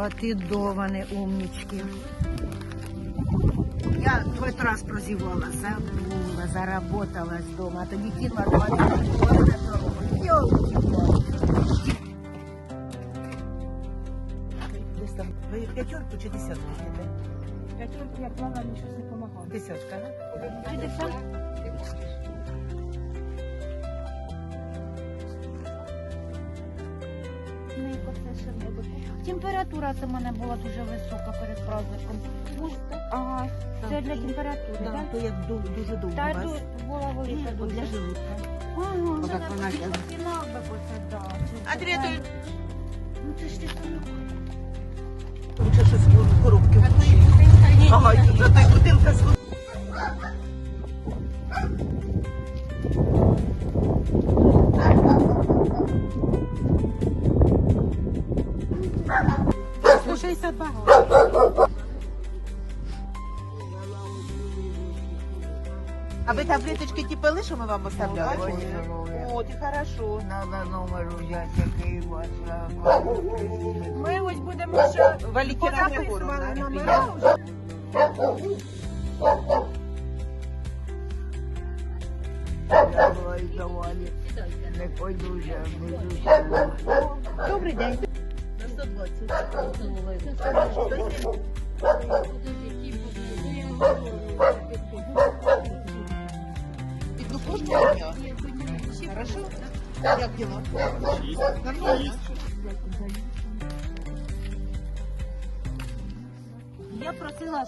О, ти доване умнічки. Я хоч раз прозівала, забула, заработалась вдома, а тоді кинула два Десь. Ви п'ятерку чи десятку? П'ятерку я плавала, нічого не допомагало. Десятка, да? Чи Температура це в мене була дуже висока перед праздником. Ага, це для температури, Да, так? то як ду- дуже довго Та вас. тут була велика От для дуже. желудка. Ага, Отак це вона на тягне. би да. Це то Ну це ж ти сама. лучше щось в коробки. Ага, і тут А ви таблеточки ті пили, що ми вам оставляли? О, ти хорошо. Надо номер взять, який у вас. Ми ось будемо ще Валентина Григоровна. номера вже. Давай, давай. Не пойду вже, Добрий день. На 120. Піду кожного дня. Хорошо? Як діла? Нормально? Я просила.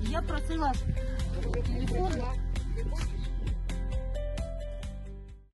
Я просила телефон